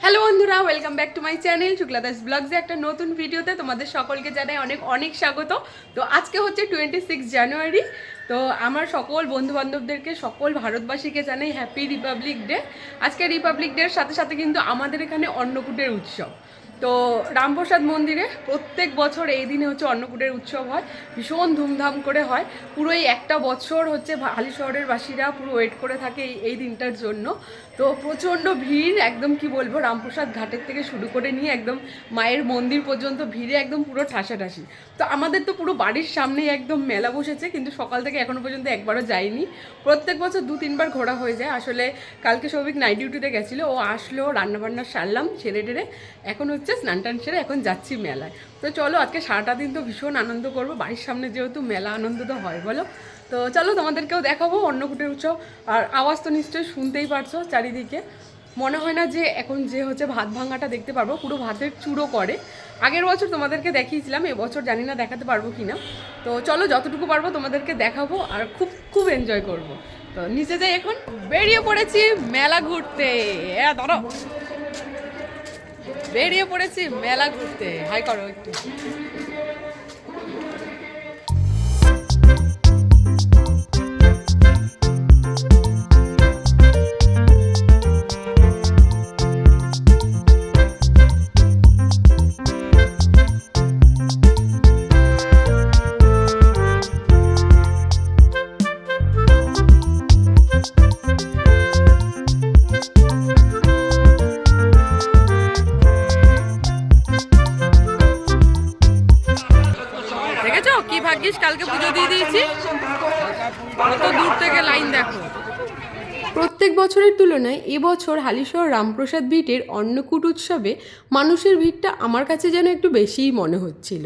Hello বন্ধুরা welcome back to my channel Shukla Das ব্লগসে একটা নতুন ভিডিওতে তোমাদের সকলকে জানাই অনেক অনেক স্বাগত। তো আজকে হচ্ছে টোয়েন্টি সিক্স জানুয়ারি তো আমার সকল বন্ধুবান্ধবদেরকে, সকল ভারতবাসীকে জানাই হ্যাপি রিপাবলিক ডে আজকে রিপাবলিক ডের সাথে সাথে কিন্তু আমাদের এখানে অন্নকূটের উৎসব। তো রামপ্রসাদ মন্দিরে প্রত্যেক বছর এই দিনে হচ্ছে অন্নকূটের উৎসব হয়। ভীষণ ধুমধাম করে হয়। পুরো এই একটা বছর হচ্ছে হালি শহরের বাসীরা পুরো ওয়েট করে থাকে এই এই দিনটার জন্য। তো প্রচণ্ড ভিড়, একদম কি বলব, রামপ্রসাদ ঘাটের থেকে শুরু করে নিয়ে একদম মায়ের মন্দির পর্যন্ত ভিড়ে একদম পুরো ঠাসাঠাসি। তো আমাদের তো পুরো বাড়ির সামনেই একদম মেলা বসেছে, কিন্তু সকাল থেকে এখনও পর্যন্ত একবারও যাইনি। প্রত্যেক বছর দু তিনবার ঘোরা হয়ে যায়। আসলে কালকে সৌভিক নাইট ডিউটিতে গেছিল, ও আসলো রান্নাবান্না সারলাম ছেড়ে টেরে, এখন হচ্ছে স্নান টান সেরে এখন যাচ্ছি মেলায়। তো চলো আজকে সারাটা দিন তো ভীষণ আনন্দ করব, বাড়ির সামনে যেহেতু মেলা আনন্দ তো হয়, বলো? তো চলো তোমাদেরকেও দেখাবো অন্নকূটের উৎসব। আর আওয়াজ তো নিশ্চয়ই শুনতেই পারছ চারিদিকে। মনে হয় না যে এখন যে হচ্ছে ভাত ভাঙাটা দেখতে পারব, পুরো ভাতের চুড়ো করে। আগের বছর তোমাদেরকে দেখিয়েছিলাম, এবছর জানি না দেখাতে পারব কি না তো চলো যতটুকু পারব তোমাদেরকে দেখাবো আর খুব খুব এনজয় করব। তো নিচে যাই এখন। বেরিয়ে পড়েছি মেলা ঘুরতে। এ, ধরো। বেরিয়ে পড়েছি মেলা ঘুরতে। হাই করো একটু। ভাগ্যিস কালকে পুজো দিয়ে দিয়েছি। কত দূর থেকে লাইন দেখো। প্রত্যেক বছরের তুলনায় এবছর হালিশহর রামপ্রসাদ বিটের অন্নকূট উৎসবে মানুষের ভিড়টা আমার কাছে যেন একটু বেশিই মনে হচ্ছিল।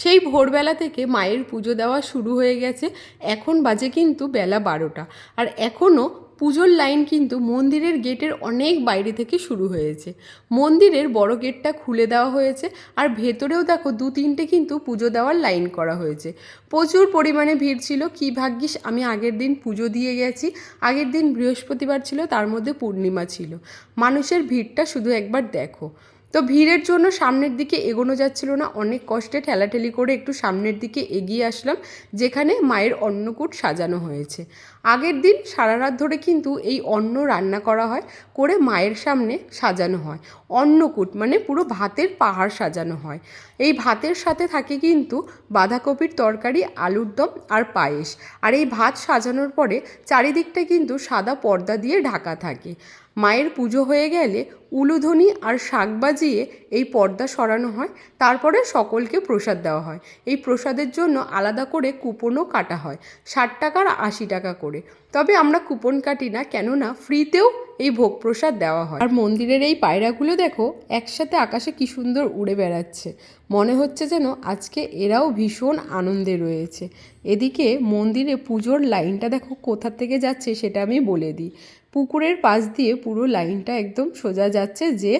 সেই ভোরবেলা থেকে মায়ের পুজো দেওয়া শুরু হয়ে গেছে। এখন বাজে কিন্তু বেলা বারোটা। আর এখনও পুজোর লাইন কিন্তু মন্দিরের গেটের অনেক বাইরে থেকে শুরু হয়েছে। মন্দিরের বড় গেটটা খুলে দেওয়া হয়েছে আর ভেতরেও দেখো দু তিনটে কিন্তু পুজো দেওয়ার লাইন করা হয়েছে। প্রচুর পরিমাণে ভিড় ছিল, কি ভাগ্যিস আমি আগের দিন পুজো দিয়ে গেছি। আগের দিন বৃহস্পতিবার ছিল, তার মধ্যে পূর্ণিমা ছিল। মানুষের ভিড়টা শুধু একবার দেখো। তো ভিড়ের জন্য সামনের দিকে এগোনো যাচ্ছিল না। অনেক কষ্টে ঠেলাঠেলি করে একটু সামনের দিকে এগিয়ে আসলাম, যেখানে মায়ের অন্নকূট সাজানো হয়েছে। আগের দিন সারা রাত ধরে কিন্তু এই অন্ন রান্না করা হয়, করে মায়ের সামনে সাজানো হয়। অন্নকূট মানে পুরো ভাতের পাহাড় সাজানো হয়। এই ভাতের সাথে থাকে কিন্তু বাঁধাকপির তরকারি, আলুর দম আর পায়েস। আর এই ভাত সাজানোর পরে চারিদিকটা কিন্তু সাদা পর্দা দিয়ে ঢাকা থাকে। মায়ের পুজো হয়ে গেলে উলুধ্বনি আর শাক বাজিয়ে এই পর্দা সরানো হয়, তারপরে সকলকে প্রসাদ দেওয়া হয়। এই প্রসাদের জন্য আলাদা করে কুপনও কাটা হয়, ষাট টাকার আশি টাকা করে। তবে আমরা কুপন কাটি না, কেননা ফ্রিতেও এই ভোগ প্রসাদ দেওয়া হয়। আর মন্দিরের এই পায়রাগুলো দেখো, একসাথে আকাশে কি সুন্দর উড়ে বেড়াচ্ছে। মনে হচ্ছে যেন আজকে এরাও ভীষণ আনন্দে রয়েছে। এদিকে মন্দিরে পুজোর লাইনটা দেখো কোথা থেকে যাচ্ছে সেটা আমি বলে দিই। পুকুরের পাশ দিয়ে পুরো লাইনটা একদম সোজা যাচ্ছে যে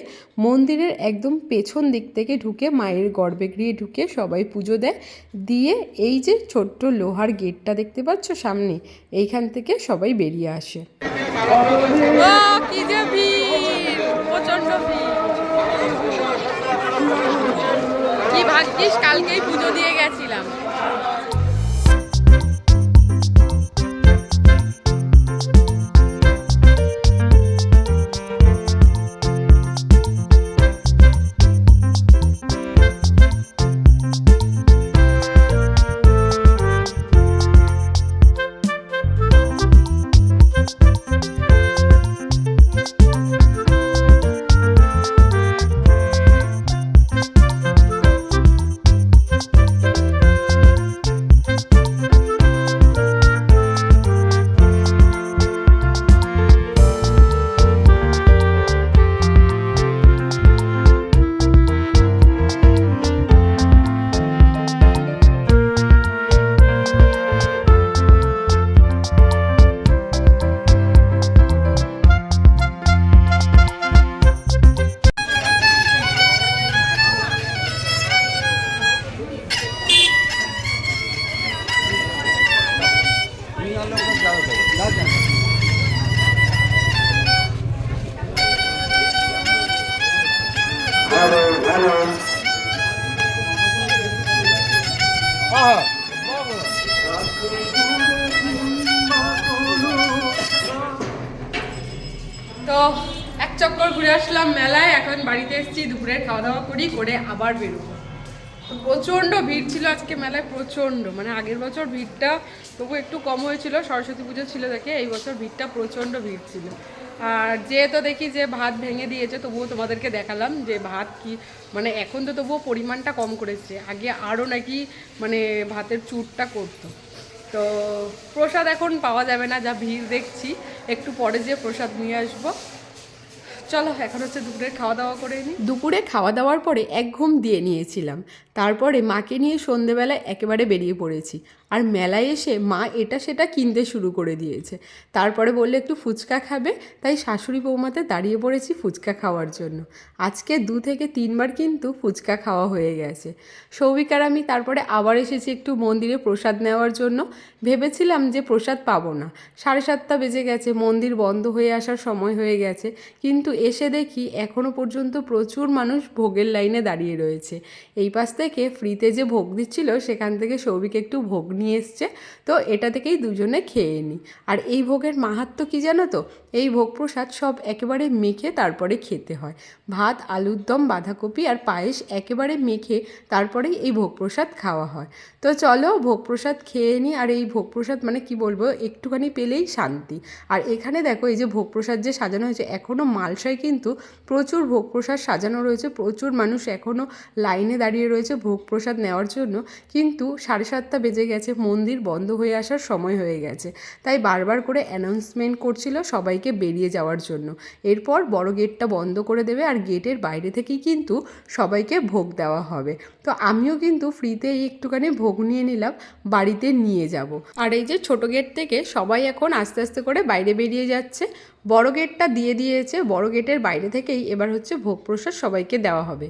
মন্দিরের একদম পেছন দিক থেকে ঢুকে মায়ের গর্ভগৃহে ঢুকে সবাই পুজো দেয়। দিয়ে এই যে ছোট্ট লোহার গেটটা দেখতে পাচ্ছ সামনে, এইখান থেকে সবাই বেরিয়ে আসে। কালকেই পুজো দিয়ে গেছিলাম। তো এক চক্কর ঘুরে আসলাম মেলায়, এখন বাড়িতে এসেছি দুপুরে খাওয়া দাওয়া করি, করে আবার বেরোবো। প্রচণ্ড ভিড় ছিল আজকে মেলায়, প্রচণ্ড। মানে আগের বছর ভিড়টা তবু একটু কম হয়েছিল, সরস্বতী পুজো ছিল দেখে এই বছর ভিড়টা প্রচণ্ড ভিড় ছিল। আর যেহেতু দেখি যে ভাত ভেঙে দিয়েছে, তবুও তোমাদেরকে দেখালাম যে ভাত কি মানে এখন তো তবুও পরিমাণটা কম করেছে। আগে আরও নাকি মানে ভাতের চুরটা করতো। তো প্রসাদ এখন পাওয়া যাবে না, যা ভিড় দেখছি। একটু পরে যে প্রসাদ নিয়ে আসব। চলো, এখন হচ্ছে দুপুরে খাওয়া দাওয়া করে নিই দুপুরে খাওয়া দাওয়ার পরে এক ঘুম দিয়ে নিয়েছিলাম। তারপরে মাকে নিয়ে সন্ধেবেলায় একেবারে বেরিয়ে পড়েছি। আর মেলায় এসে মা এটা সেটা কিনতে শুরু করে দিয়েছে। তারপরে বললে, একটু ফুচকা খাবে? তাই শাশুড়ি বৌমাতে দাঁড়িয়ে পড়েছি ফুচকা খাওয়ার জন্য। আজকে দু থেকে তিনবার কিন্তু ফুচকা খাওয়া হয়ে গেছে। সৌভিক আর আমি তারপরে আবার এসেছি একটু মন্দিরে প্রসাদ নেওয়ার জন্য। ভেবেছিলাম যে প্রসাদ পাবো না। সাড়ে সাতটা বেজে গেছে, মন্দির বন্ধ হয়ে আসার সময় হয়ে গেছে। কিন্তু এসে দেখি এখনও পর্যন্ত প্রচুর মানুষ ভোগের লাইনে দাঁড়িয়ে রয়েছে। এই পাশ থেকে ফ্রিতে যে ভোগ দিচ্ছিল, সেখান থেকে সৌভিক একটু ভোগ নিয়ে এসছে। তো এটা থেকেই দুজনে খেয়ে নিই আর এই ভোগের মাহাত্ম কি জানো তো? এই ভোগ প্রসাদ সব একেবারে মেখে তারপরে খেতে হয়। ভাত, আলুর দম, বাঁধাকপি আর পায়েস একেবারে মেখে তারপরেই এই ভোগ প্রসাদ খাওয়া হয়। তো চলো ভোগ প্রসাদ খেয়ে নিই আর এই ভোগ প্রসাদ মানে কি বলব? একটুখানি পেলেই শান্তি। আর এখানে দেখো এই যে ভোগ প্রসাদ যে সাজানো হয়েছে এখনও মালসায় কিন্তু প্রচুর ভোগ প্রসাদ সাজানো রয়েছে। প্রচুর মানুষ এখনও লাইনে দাঁড়িয়ে রয়েছে ভোগ প্রসাদ নেওয়ার জন্য। কিন্তু সাড়ে সাতটা বেজে গেছে মন্দির বন্ধ হয়ে আসার সময় হয়ে গেছে। তাই বারবার করে অ্যানাউন্সমেন্ট করছিল সবাইকে বেরিয়ে যাওয়ার জন্য। এরপর বড় গেটটা বন্ধ করে দেবে আর গেটের বাইরে থেকেই কিন্তু সবাইকে ভোগ দেওয়া হবে। তো আমিও কিন্তু ফ্রিতে একটুখানি ভোগ নিয়ে নিলাম, বাড়িতে নিয়ে যাব। আর এই যে ছোট গেট থেকে সবাই এখন আস্তে আস্তে করে বাইরে বেরিয়ে যাচ্ছে। বড় গেটটা দিয়ে দিয়েছে, বড় গেটের বাইরে থেকেই এবার হচ্ছে ভোগ প্রসাদ সবাইকে দেওয়া হবে।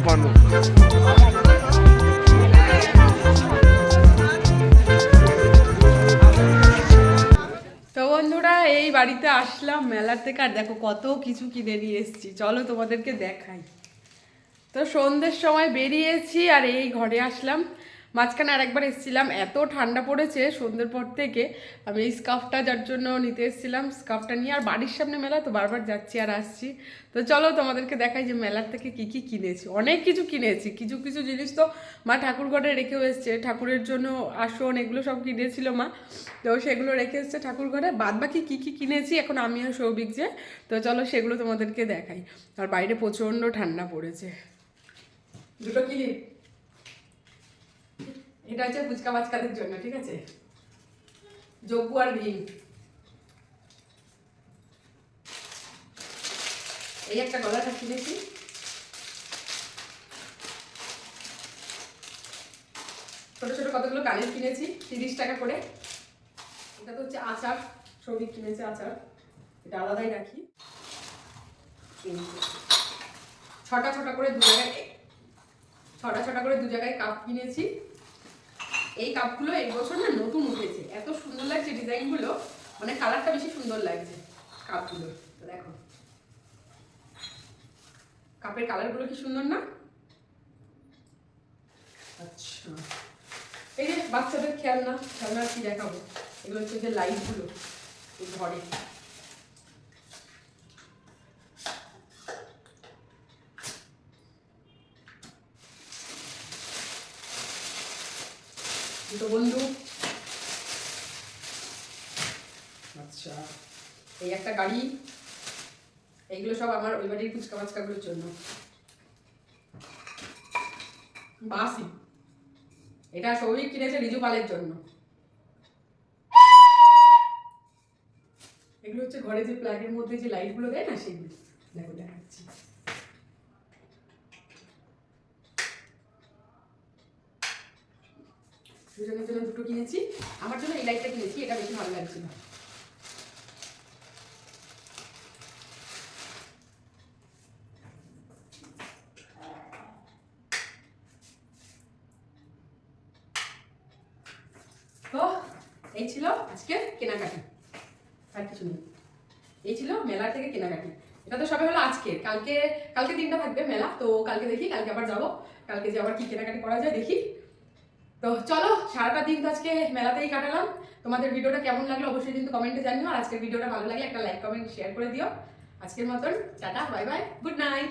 একটু তো বন্ধুরা, এই বাড়িতে আসলাম মেলার থেকে। আর দেখো কত কিছু কিনে নিয়ে এসেছি। চলো তোমাদেরকে দেখাই। তো সন্ধ্যের সময় বেরিয়েছি আর এই ঘরে আসলাম। মাঝখানে আরেকবার এসেছিলাম, এত ঠান্ডা পড়েছে সন্ধ্যের পর থেকে। আমি এই স্কার্ফটা যার জন্য নিতে এসেছিলাম, স্কার্ফটা নিয়ে। আর বাড়ির সামনে মেলা, তো বারবার যাচ্ছি আর আসছি। তো চলো তোমাদেরকে দেখাই যে মেলার থেকে কি কি কিনেছি। অনেক কিছু কিনেছি, কিছু কিছু জিনিস তো মা ঠাকুর ঘরে রেখেও এসছে। ঠাকুরের জন্য আসন এগুলো সব কিনেছিল মা। তো সেগুলো রেখে এসছে ঠাকুর ঘরে বাদ বাকি কী কী কিনেছি এখন আমিও সৌভিক যে। তো চলো সেগুলো তোমাদেরকে দেখাই। আর বাইরে প্রচণ্ড ঠান্ডা পড়েছে। দুটো ক্লিপ এটা হচ্ছে ফুচকা বাচকাদের জন্য, ঠিক আছে? যোগ্য আর ভীম। এই একটা গলাটা কিনেছি ছোট ছোট কতগুলো কানের কিনেছি, তিরিশ টাকা করে। এটা তো হচ্ছে আচার, সৌভিক কিনেছে আচার। এটা আলাদাই রাখি। ছটা ছটা করে দু জায়গায় ছটা ছটা করে দু জায়গায় কাপ কিনেছি। এই কাপগুলো এই বছর না নতুন উঠেছে। এত সুন্দর লাগছে ডিজাইনগুলো। মানে কালারটা বেশি সুন্দর লাগছে কাপগুলো। দেখো। কাপের কালারগুলো কি সুন্দর না? আচ্ছা। এই যে বাচ্চাদের খেয়াল খেলনা খেলনা কি দেখাবো? এগুলো হচ্ছে যে লাইটগুলো ঘরে। দুটো বন্ধু? আচ্ছা এই একটা গাড়ি, এইগুলো সব আমার ওই বাড়ির ফুচকা মাচকাগুলোর জন্য। বাসি। এটা সৌভিক কিনেছে রিজু পালের জন্য। এগুলো হচ্ছে ঘরে যে প্লাগের মধ্যে যে লাইটগুলো দেয় না, সেগুলো। দেখো, দেখাচ্ছি। দুজনের জন্য দুটো কিনেছি। আমার জন্য এই লাইটটা কিনেছি, এটা বেশি ভালো লাগছিল তো, এই ছিল আজকে কেনাকাটি। আর কিছু নেই। এই ছিল মেলা থেকে কেনাকাটি। এটা তো সবে হলো আজকে। কালকে কালকে দিনটা থাকবে মেলা, তো কালকে দেখি, কালকে আবার যাব। কালকে যে আবার কি কেনাকাটি করা যায় দেখি। তো চলো, সারাটা দিন তো আজকে মেলাতেই কাটালাম। তোমাদের ভিডিওটা কেমন লাগল অবশ্যই কিন্তু কমেন্টে জানিও। আর আজকের ভিডিওটা ভালো লাগে একটা লাইক কমেন্ট শেয়ার করে দিও। আজকের মতন, tata bye bye good night